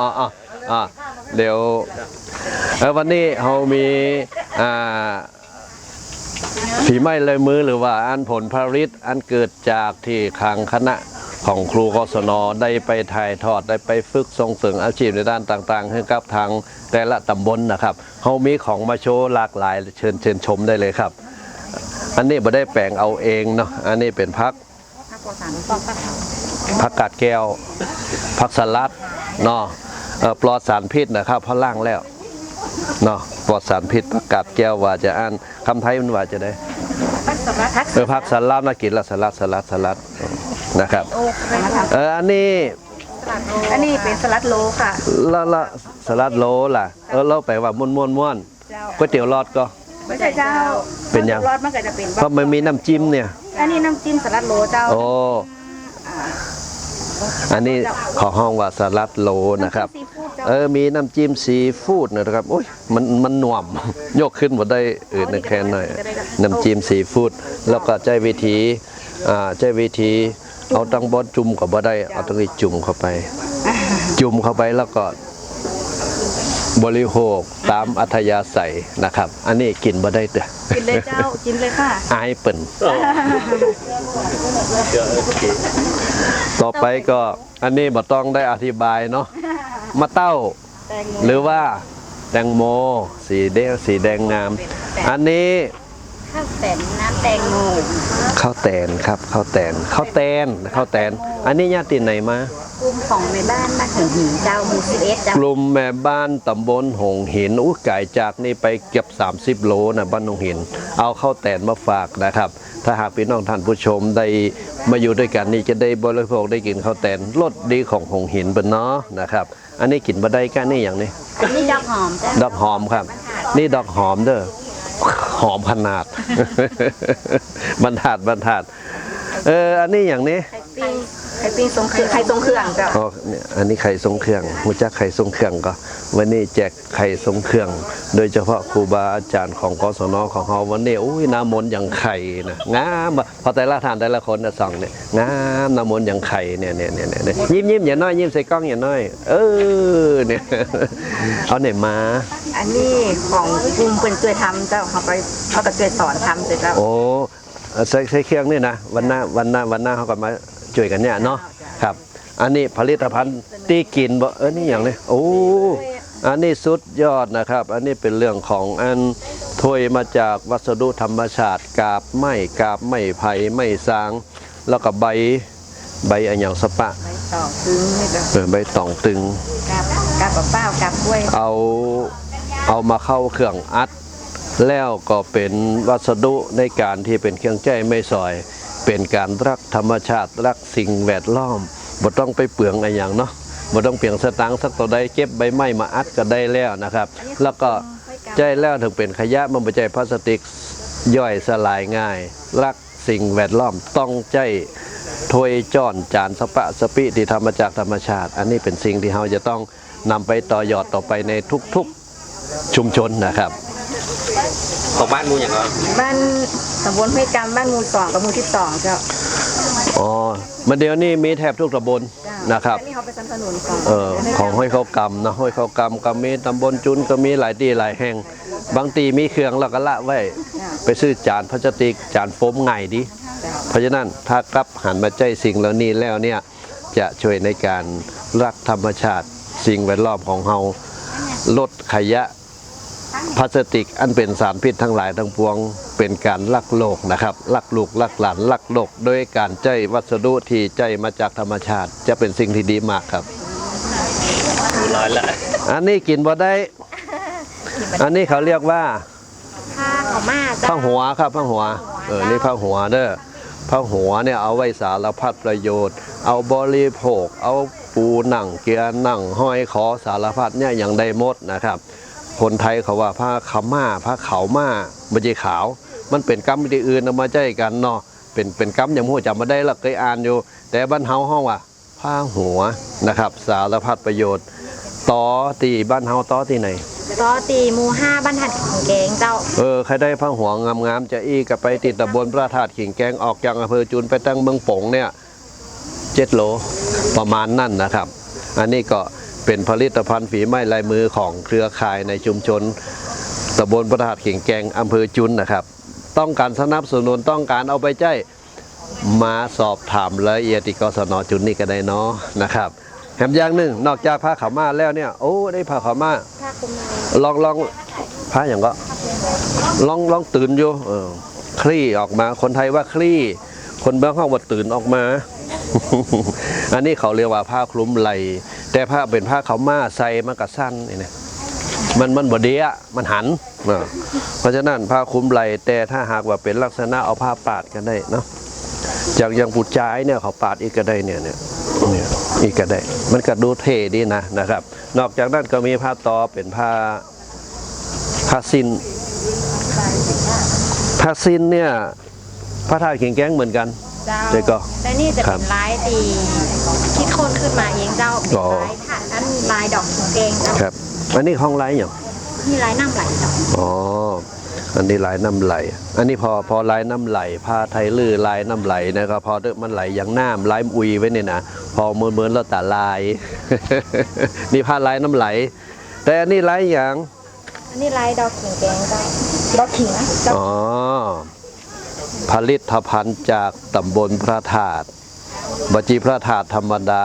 อ๋ออ๋ออ๋อเดี๋ยวเออวันนี้เรามีอ่าฝีไม้ลายมือหรือว่าอันผลผลิตอันเกิดจากที่ทางคณะของครูกศนได้ไปถ่ายทอดได้ไปฝึกส่งเสริมอาชีพในด้านต่างๆ ให้กับทางแต่ละตำบลนะครับเขามีของมาโชว์หลากหลายเชิญเชิญชมได้เลยครับ อันนี้บ่ได้แปลงเอาเองเนาะอันนี้เป็นพักผักกาดแก้วผักสลัดเนาะ ปลอดสารพิษนะครับเพราะล่างแล้วเนาะปลอดสารพิษผักกาดแก้วว่าจะอ่านคำไทยมันว่าจะได้เออผักสลัดนะกินละสลัดสลัดสลัดนะครับเอออันนี้อันนี้เป็นสลัดโลค่ะละละสลัดโลล่ะ เออเราไปว่าม้วนม้วนม้วนเจ้าก๋วยเตี๋ยวรอดก็ไม่ใช่เจ้า เป็นยังรอดมันก็จะเป็นเพราะมันมีน้ำจิ้มเนี่ย อันนี้น้ำจิ้มสลัดโลเจ้าโอ้อันนี้ขอห้องว่าสลัดโลนะครับซีฟู้ด เออมีน้ำจิ้มซีฟู้ดนะครับโอ้ยมันมันหน่วม ยกขึ้นหมดได้อื่นแค่หน่อยน้ำจิ้มซีฟู้ดแล้วก็ใจวิธีอ่าใจวิธีเอาตั้งบอสจุ่มกับบ่ได้เอาตั้งนี้จุ่มเข้าไป จุ่มเข้าไปแล้วก็ บริโภคตามอัธยาศัยนะครับ อันนี้กินบ่ได้เด้อกินเลยเจ้ากินเลยค่ะอายเปิ่นต่อไปก็อันนี้บ่ต้องได้อธิบายเนาะมะเต้าแตงโมหรือว่าแตงโม สีแดงสีแดงงาม อันนี้ ข้าวแตนน้ำแตงโมข้าวแตนครับข้าวแตนข้าวแตนข้าวแตน อันนี้ญาติไหนมากลุ่มของในบ้านนักหินหินเจ้าหมูสิเอสเจ้ากลุ่มแม่บ้านตำบลหงหินอู้ไก่จากนี่ไปเกือบ 30 โลนะบ้านหงหิน เอาข้าวแตนมาฝากนะครับ ถ้าหากพี่น้องท่านผู้ชมได้มาอยู่ด้วยกันนี่จะได้บริโภคได้กินข้าวแตนรสดีของหงหินเป็นเนาะนะครับ อันนี้กินบ่ได้กันนี่อย่างนี้อันนี้ดอกหอมเจ้าดอกหอมครับ นี่ดอกหอมเด้อ หอมขนาด บรรทัดบรรทัด เออ อันนี้อย่างนี้ ไข่ ข่ปิ้งทรงเครื่องไข่ทรงเครื่องเจ้าอ๋อเนี่ยอันนี้ไข่ทรงเครื่องมูจักไข่ทรงเครื่องก็วันนี้แจกไข่ทรงเครื่อง โดยเฉพาะครูบาอาจารย์ของกศนของเฮาวันนี้อุ้ยน้ำมนต์อย่างไข่นะงามอะพอแต่ละทานแต่ละคนนะส่องเนี่ยงามน้ำมนต์อย่างไข่เนี่ยเนี่ยเนี่ยเนี่ยยิ้มยิ้มอย่าน้อยยิ้มใส่กล้องอย่าน้อย เออเนี่ยเอาไหนมา อันนี้ของกลุ่มเป็นช่วยทำเจ้าเขาไปเขาก็ช่วยสอนทำเจ้าโอ้ใส่ใส่เครื่องนี่นะวันหน้าวันหน้าวันหน้าเขาก็มา ช่วยกันเนี่ยเนาะครับ อันนี้ผลิตภัณฑ์ที่กินบ่เออนี่อย่างนี้โอ้อันนี้สุดยอดนะครับ อันนี้เป็นเรื่องของอันถ้วยมาจากวัสดุธรรมชาติกาบไม้กาบไม้ไผ่ไม้สาง แล้วก็ใบใบอันอย่างสปะไปต่อถึงนี่ก็เออใบตองตึงกับกับเปล่ากับกล้วยเอาเอามาเข้าเครื่องอัด แล้วก็เป็นวัสดุในการที่เป็นเครื่องใจไม่ซอย เป็นการรักธรรมชาติรักสิ่งแวดล้อมบ่ต้องไปเปลืองอะไรอย่างเนาะบ่ต้องเปลืองสตางค์สักตัวใดเก็บใบไม้มาอัดก็ได้แล้วนะครับ แล้วก็ใจแล้วถึงเป็นขยะมันไม่ใช่พลาสติกย่อยสลายง่าย รักสิ่งแวดล้อมต้องใจถ้วยจ้อนจานสปะสปิที่ทำมาจากธรรมชาติ อันนี้เป็นสิ่งที่เราจะต้องนำไปต่อยอดต่อไปในทุกๆชุมชนนะครับ ของบ้านมูอย่างไรบ้านตำบลห้วยกำบ้านหมูสองกับหมูที่สองเจ้าอ๋อมันเดี๋ยวนี้มีแทบทุกตำบลนะครับอันนี้เขาไปสนับสนุนของเออของห้อยเขากำนะห้อยเขากำก็มีตำบลจุนก็มีหลายที่หลายแห่ง บางตีมีเครื่องเราก็ละไว้ไปซื้อจานพลาสติกจานโฟมง่ายดีเพราะฉะนั้นถ้ากลับหันมาใจสิ่งเหล่านี้แล้วเนี่ยจะช่วยในการรักธรรมชาติสิ่งแวดล้อมของเราลดขยะ พลาสติกอันเป็นสารพิษทั้งหลายทั้งปวงเป็นการรักโลกนะครับรักลูกรักหลานรักโลก โดยการใจวัสดุที่ใจมาจากธรรมชาติ จะเป็นสิ่งที่ดีมากครับร้อยละอันนี้กินบ่ได้ อันนี้เขาเรียกว่าผ้าเขามาเจ้าผ้าหัวครับผ้าหัวเออนี่ผ้าหัวเด้อผ้าหัวเนี่ยเอาไว้สารพัดประโยชน์ เอาบริโภค เอาปูหนังเกียร์หนังห้อยคอสารพัดเนี่ยอย่างได้หมดนะครับ คนไทยเขาว่าผ้าขาวม่าผ้าขาวม่าไม่ใช่ขาว มันเป็นกรรมวิธีอื่นเอามาใจกันเนาะเป็นเป็นกรรมอย่างหัวจำมาได้ละเคยอ่านอยู่ แต่บ้านเฮาห้องว่าผ้าหัวนะครับ สารพัดประโยชน์ต่อตีบ้านเฮาต่อที่ไหนก็ตีหมูห้าบ้านหัดของแกงเจ้า เออใครได้ผ้าหัวงามๆจะอี้กับไปติดตะบนพระธาตุขิงแกงออกจากอำเภอจุนไปตั้งเมืองปงเนี่ยเจ็ดโลประมาณนั่นนะครับ อันนี้ก็ เป็นผลิตภัณฑ์ฝีไม้ลายมือของเครือข่ายในชุมชนตำบลประทาดเข่งแกงอำเภอจุนนะครับ ต้องการสนับสนุนต้องการเอาไปใจมาสอบถามรายละเอียดที่กศนจุนนี่ก็ได้เนาะนะครับแถมอย่างหนึ่งนอกจากผ้าขาวม้าแล้วเนี่ยโอ้ได้ผ้าขาวม้าลองลองผ้าอย่างก็ลองลองตื่นอยู่เออคลี่ออกมาคนไทยว่าคลี่ คนเบื้องห้องว่าตื่นออกมา อันนี้เขาเรียกว่าผ้าคลุมไหล แต่ผ้าเป็นผ้าขามาใส่มันก็สั้นนี่นะมันมันบดเดียมันหันเออเพราะฉะนั้นผ้าคลุมไหลแต่ถ้าหากว่าเป็นลักษณะเอาผ้าปาดกันได้เนาะจากอย่างปูจายเนี่ยเขาปาดอีกก็ได้เนี่ยเนี่ยอีกก็ได้ มันก็ดูเท่ดีนะนะครับ นอกจากนั้นก็มีผ้าตอเป็นผ้าผ้าซินผ้าซินเนี่ยผ้าทาสเข่งแก้งเหมือนกัน เจ้า เจ๊ก็แต่นี่จะครัเป็บนลายตีคิดค้นขึ้นมาเองเจ้าเป็นอ๋อ ลายถัดอันลายดอกเกงเจ้าครับอันนี้ห้องไรอย่างนี่ลายน้ำไหลเจ้าอ๋ออันนี้ลายน้ำไหล อันนี้พอพอลายน้ำไหลผ้าไทยลือลายน้ำไหลนะครับพอมันไหลอย่างน้ำลายอุยไว้เนี่ยนะพอเมือนเมือนๆแล้วแต่ลาย นี่ผ้าลายน้ำไหล แต่อันนี้ลายอย่าง อันนี้ลายดอกขิงแกงเจ้าดอกขิงเจ้าอ๋อ ผลิตภัณฑ์จากตำบลพระธาตุบัจีพระธาตุธรรมดา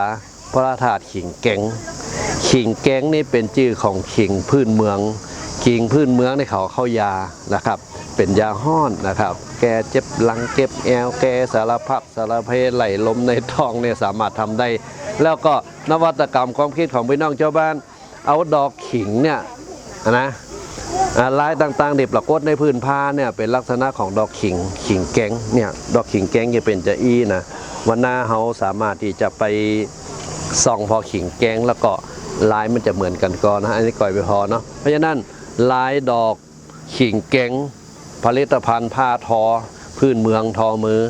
พระธาตุขิงแกงขิงแกงนี่เป็นชื่อของขิงพื้นเมือง ขิงพื้นเมืองในเขาเข้ายานะครับ เป็นยาห้อนนะครับ แกเจ็บหลังเจ็บแอวแกสารพัดสารเพไหลลมในท้องเนี่ยสามารถทำได้ แล้วก็นวัตกรรมความคิดของพี่น้องชาวบ้าน เอาดอกขิงเนี่ยนะ ลายต่างๆเด็บปรากฏในพื้นผ้าเนี่ยเป็นลักษณะของดอกขิงขิงแกงเนี่ยดอกขิงแกงจะเป็นจะอี้นะวันหน้าเขาสามารถที่จะไปส่องพอขิงแกงแล้วก็ลายมันจะเหมือนกันก่อนนะอันนี้ก่อยไปพอเนาะเพราะฉะนั้นลายดอกขิงแกงผลิตภัณฑ์ผ้าทอ พื้นเมืองทอมือ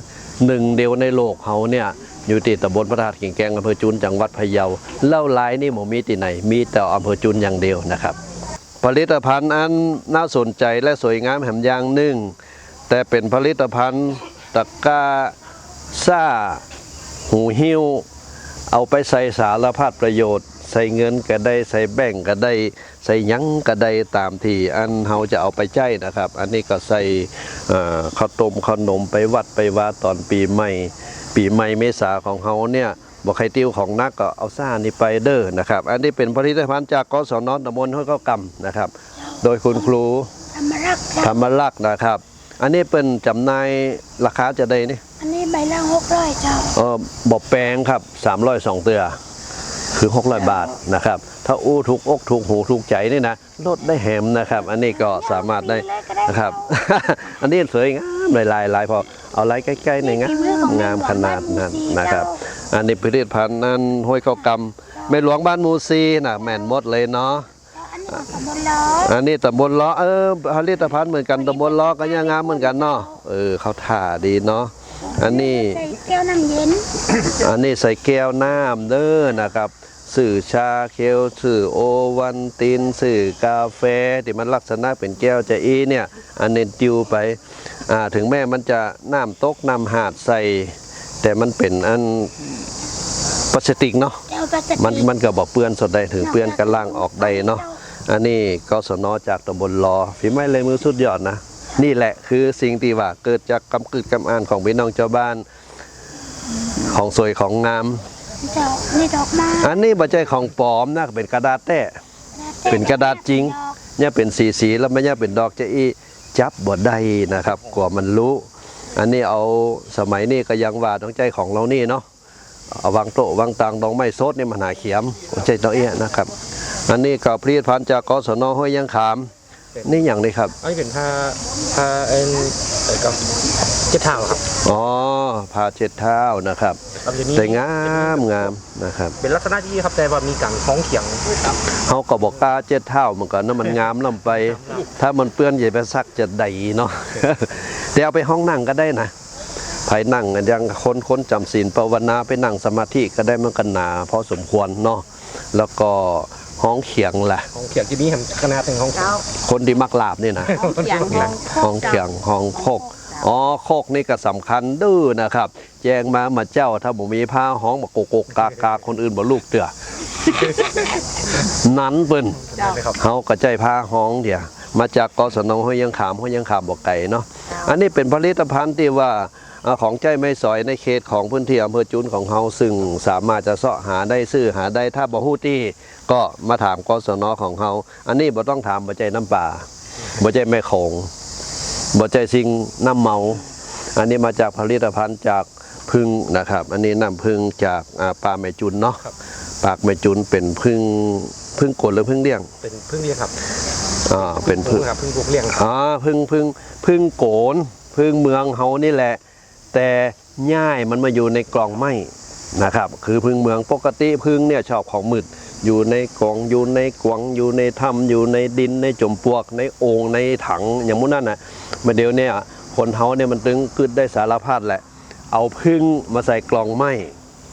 หนึ่งเดียวในโลกเขาเนี่ยอยู่ติดตำบลพระธาตุขิงแกงอำเภอจุนจังหวัดพะเยาเล่าลายนี่หมมีที่ไหน มีแต่อำเภอจุนอย่างเดียวนะครับ ผลิตภัณฑ์อันน่าสนใจและสวยงามแหมอย่างหนึ่ง แต่เป็นผลิตภัณฑ์ตะกร้าซ่า หูหิ้ว เอาไปใส่สารพัดประโยชน์ ใส่เงินก็ได้ใส่แบ่งก็ได้ ใส่ยั้งก็ได้ตามที่อันเฮาจะเอาไปใจนะครับ อันนี้ก็ใส่ข้าวต้มขนมไปวัดไปวาตอนปีใหม่ ปีใหม่เมษาของเฮาเนี่ย บอกใครติ้วของนักก็เอาซ่านี่ไปเด้อนะครับ อันนี้เป็นผลิตภัณฑ์จากกศนตำบลห้วยเข้ากำนะครับ โดยคุณครูธรรมรักษ์ครับธรรมลักษณ์นะครับ อันนี้เป็นจำหน่ายราคาจะได้นี่อันนี้ใบละหกร้อยเจ้าเออบอกแปลงครับ302เตือคือ600บาทนะครับ ถ้าอู้ถูกอกถูกหูถูกใจนี่นะลดได้แหมนะครับ อันนี้ก็สามารถได้นะครับ อันนี้สวยงามลายลายลายพอเอาลายใกล้ๆในอยงามงามขนาดนั้นนะครับ อันนี้ผลิตภัณฑ์นั้นห้วยข้าวกำแม่หลวงบ้านมูซีนะแม่นหมดเลยเนาะอันนี้ของตำบลล้ออันนี้ตำบลล้อเออผลิตภัณฑ์เหมือนกันตำบลล้อก็ยังงามเหมือนกันเนาะเออเขาถ่าดีเนาะอันนี้ใส่แก้วน้ำเย็นอันนี้ใส่แก้วน้ำเด้อนะครับสื่อชาเคียวสื่อโอวันตินสื่อกาแฟที่มันลักษณะเป็นแก้วจะอีเนี่ยอันเน้นติวไปอ่าถึงแม้มันจะน้ำตกน้ำหาดใส่ แต่มันเป็นอัน พลาสติกเนาะแก้วพลาสติกมันมันก็บอกเปื้อนสดได้ถึงเปื้อนกันล่างออกได้เนาะอันนี้กศนจากตำบลลอฝีไม้ลายมือสุดยอดนะนี่แหละคือสิ่งที่ว่าเกิดจากกำกึดกำอ่านของพี่น้องชาวบ้าน ของสวยของงามเจ้านี่ดอกไม้อันนี้บัจใจของปลอมนะเป็นกระดาษแต้เป็นกระดาษจริงเนี่ยเป็นสีสีแล้วไม่เนี่ยเป็นดอกจะอีจับบ่ได้นะครับ กว่ามันรู้ อันนี้เอาสมัยนี้ก็ยังว่าต้องใจของเรานี่เนาะเอา วางโต๊ะวางตังดองไม้โซดนี่มันหาเขียมใจตัวเอี้ยนะครับ อันนี้ก็ผลิตภัณฑ์จากกศนห้วยยังขาม นี่อย่างนี้ครับอันนี้เป็นผ้าผ้าเอ็นเอ่อกับเจ็ดเท้าครับอ๋อผ้าเช็ดเท้านะครับแล้วจะมีแต่งามงามนะครับ เป็นลักษณะที่ครับแต่ว่ามีกังท้องเขียงเขาก็บอกกล้าเจ็ดเท้าเหมือนกันนะมันงามลำไป ถ้ามันเปื้อนอย่าไปซักจะใดเนาะแต่เอาไปห้องนั่งก็ได้นะ ภายนั่งกันยังคนคนจำศีลภาวนาไปนั่งสมาธิก็ได้มันกันหนาพอสมควรเนาะแล้วก็ห้องเขียงแหละท้องเขียงที่นี่เห็นขนาดเป็นท้องเขียเจ้างคนที่มักลาบนี่นะ ห้องเขียงห้องห้องเขียงห้องโคกอ๋อโคกนี่ก็สำคัญดื้อนะครับ แจ้งมามาเจ้าถ้าผมมีผ้าห้องมาโกโกกกากาคนอื่นบ่ลูกเตือนั้นเปิ้น เจ้าเลยครับเฮากระจายผ้าห้องเดียวมาจากกศนห้วยยังขามห้วยยังขามบอกไก่เนาะ อันนี้เป็นผลิตภัณฑ์ที่ว่าอ่า ของใจไม่สอยในเขตของพื้นที่อำเภอจุนของเฮาซึ่งสามารถจะเสาะหาได้ซื้อหาได้ถ้าบ่ฮู้ที่ก็มาถามกศนของเฮาอันนี้บ่ต้องถามบ่ใจน้ำป่าบ่ใจแม่โขงบ่ใจซิงน้ำเมา อันนี้มาจากผลิตภัณฑ์จากพึ่งนะครับ อันนี้น้ำพึ่งจากอ่าปลาแม่จุนเนาะครับปากแม่จุนเป็นพึ่งพึ่งกดหรือพึ่งเลี้ยง เป็นพึ่งเลี้ยงครับอ่าเป็นพึ่พึ่งงครับพึ่งพวกเลี้ยงครับอ่าพึ่งพึ่งพึ่งโกนพึ่งเมืองเฮานี่แหละ แต่ย่ายมันมาอยู่ในกล่องไม้นะครับ คือพึ่งเมืองปกติพึ่งเนี่ยชอบของมืดอยู่ในกล่องอยู่ในกวงอยู่ในถ้ำอยู่ในดินในจมปลวก ในโอ่งในถังอย่างมุนั่นน่ะมาเดี๋ยวเนี่ยคนเฮาเนี่ยมันตึงกึดได้สารพัดแหละ เอาพึ่งมาใส่กล่องไม้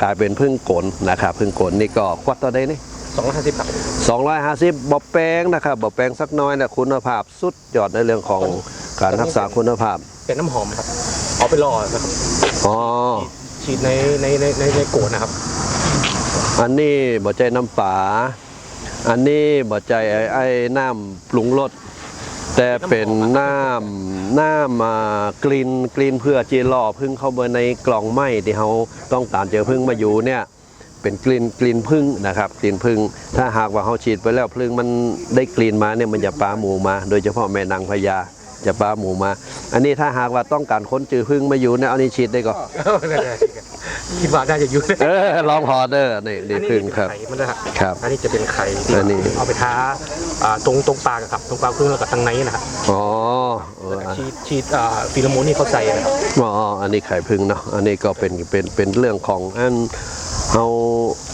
กลายเป็นพึ่งโกนนะครับพึ่งโกนนี่ก็ควัดต่อได้นี่สองร้อยห้าสิบครับ250บอแปลงนะครับบอแปลงสักน้อยแหละคุณภาพสุดยอดในเรื่องของการรักษาคุณภาพ เป็นน้ำหอมครับ เอาไปรอนะครับอ๋อ ฉีดในในในในในโกดนะครับ อันนี้บ่ใจน้ำป่าอันนี้บ่ใจไอ้ไอ้น้ำปรุงรสแต่เป็นน้ำน้ำมากลิ่นกลิ่นเพื่อจีล่อพึ่งเข้าไปในกล่องไม้ที่เขาต้องการเจอพึ่งมาอยู่เนี่ย เป็นกลิ่นกลิ่นพึ่งนะครับกลิ่นพึ่งถ้าหากว่าเขาฉีดไปแล้วพึ่งมันได้กลิ่นมาเนี่ยมันจะปลาหมูมา โดยเฉพาะแม่นางพญา จะปลาหมูมา อันนี้ถ้าหากว่าต้องการค้นจือพึ่งมาอยู่เนี่ยเอานี่ฉีดได้ก็คิดว่าน่าจะอยุ่เออลองพอเดอร์นี่นี่พึ่งครับไข่มันนะครับครับอันนี้จะเป็นไข่ที่อันนี้เอาไปท้าอ่าตรงตรงปากอะครับ ตรงปากพึ่งแล้วกับทางในนะครับอ๋อเออฉีดฉีดอ่าฟีโรโมนนี่เขาใส่นะครับอ๋ออันนี้ไข่พึ่งเนาะอันนี้ก็เป็นเป็นเป็นเรื่องของอัน เอา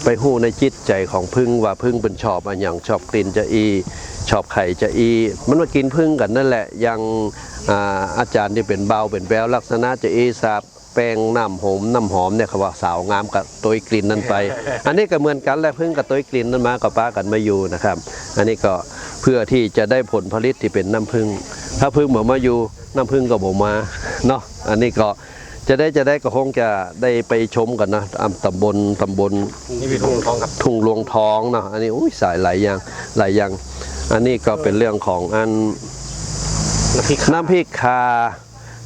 ไปหู้ในจิตใจของพึ่งว่าพึ่งเป็นชอบอันอย่างชอบกลิ่นจะอี ชอบไข่จะอี มันมากินพึ่งกันนั่นแหละอยังอ่าอาจารย์ที่เป็นเบาเป็นแววลักษณะจะอีสาบแป้งน้ำหอมน้ำหอมเนี่ยเขาว่าสาวงามกับตัวกลิ่นนั้นไป อันนี้ก็เหมือนกันแหละพึ่งกับตัวกลิ่นนั้นมากับป้ากันมาอยู่นะครับ อันนี้ก็เพื่อที่จะได้ผลผลิตที่เป็นน้ำพึ่งถ้าพึ่งหมมาอยู่น้ำพึ่งก็บ่มาเนาะอันนี้ก็ จะได้จะได้ก็คงจะได้ไปชมกันนะอ่ำตำบลตำบลนี่เป็นทองทองครับทุ่งรวงทองเนาะอันนี้อุ้ยสายหลายอย่างหลายอย่าง อันนี้ก็เป็นเรื่องของอันน้ำพริกน้ำพริกคา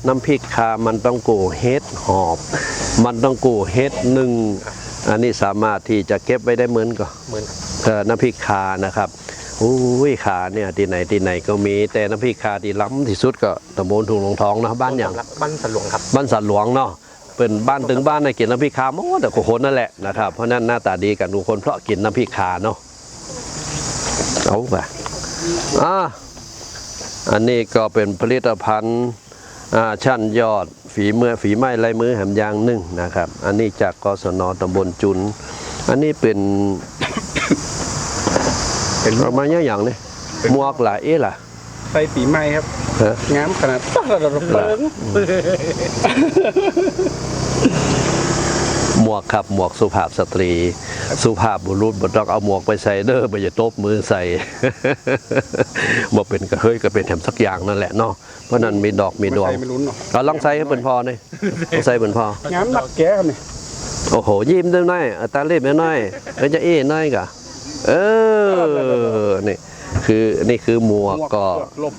น้ำพริกคามันต้องกูเฮ็ดหอบ มันต้องกูเฮ็ดหนึ่งอันนี้สามารถที่จะเก็บไว้ได้เหมือนก็เหมือนเอ่อน้ำพริกคานะครับ อุ้ยขาเนี่ยที่ไหนที่ไหนก็มีแต่น้ำพริกคาที่ล้ำที่สุดก็ตำบลทุ่งรวงทองเนาะบ้านอย่างบ้านสันหลวงครับบ้านสันหลวงเนาะเป็นบ้านถึงบ้านในกินน้ำพริกคาหมดแต่คนนั่นแหละนะครับเพราะฉะนั้นหน้าตาดีกันทุกคนเพราะกินน้ำพริกคาเนาะเอาไปอ่าอันนี้ก็เป็นผลิตภัณฑ์อ่าชั้นยอดฝีมือฝีไม้ลายมือแหมยางหนึ่งนะครับ อันนี้จากกศนตำบลจุน อันนี้เป็น เป็นประมาณอย่างนี้หมวกหลายเอ๊ะล่ะไปปีใหม่ครับฮะงามขนาดต้องระดับเปิงหมวกครับหมวกสุภาพสตรี สุภาพบุรุษบ่ต้องเอาหมวกไปใส่เด้อบ่อย่าตบมือใส่บ่เป็นกระเฮยก็เป็นแถมสักอย่างนั่นแหละเนาะเพราะนั้นมีดอกมีดวงใส่ไม่ลุ้นเนาะเอาลองใส่ให้เป็นพอนี่ลองใส่เป็นพองามหนักแก่ครับนี่โอ้โหยิ้มด้วยหน่อยเอาตาเล็บหน่อยเอ้ยจะเอ้หน่อยกะ เออนี่คือนี่คือหมวกหมวกก็ลบ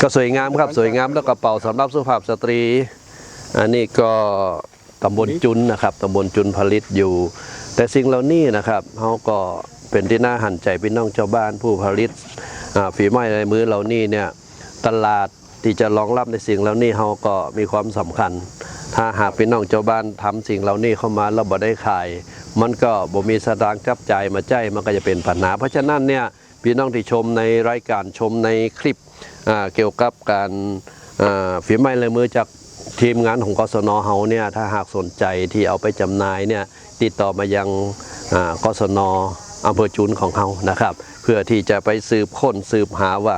ก็สวยงามครับสวยงามแล้วกระเป๋าสำหรับสุภาพสตรี อันนี้ก็ตำบลจุนนะครับตำบลจุนผลิตอยู่ แต่สิ่งเหล่านี้นะครับเขาก็เป็นที่น่าหันใจพี่น้องชาวบ้านผู้ผลิตอ่าฝีไม้ลายมือเหล่านี้เนี่ยตลาดที่จะรองรับในสิ่งเหล่านี้เขาก็มีความสำคัญ ถ้าหากพี่น้องชาวบ้านทำสิ่งเหล่านี้เข้ามาแล้วบ่ได้ขาย มันก็บ่มีสตางค์จับใจมาใจมันก็จะเป็นปัญหา เพราะฉะนั้นเนี่ยพี่น้องที่ชมในรายการชมในคลิปเกี่ยวกับการฝีไม้ลายมือจากทีมงานของกศนเฮาเนี่ยถ้าหากสนใจที่เอาไปจำหน่ายเนี่ยติดต่อมายังอ่ากศนอำเภอจุนของเฮานะครับ เพื่อที่จะไปสืบค้นสืบหาว่า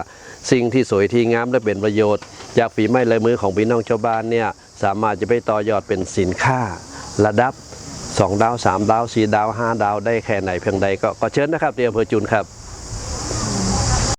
สิ่งที่สวยที่งามและเป็นประโยชน์ จากฝีไม้ลายมือของพี่น้องชาวบ้านเนี่ยสามารถจะไปต่อยอดเป็นสินค้าระดับ 2ดาว3ดาว4ดาว5ดาวได้แค่ไหนเพียงใดก็ขอเชิญนะครับที่อำเภอจุนครับ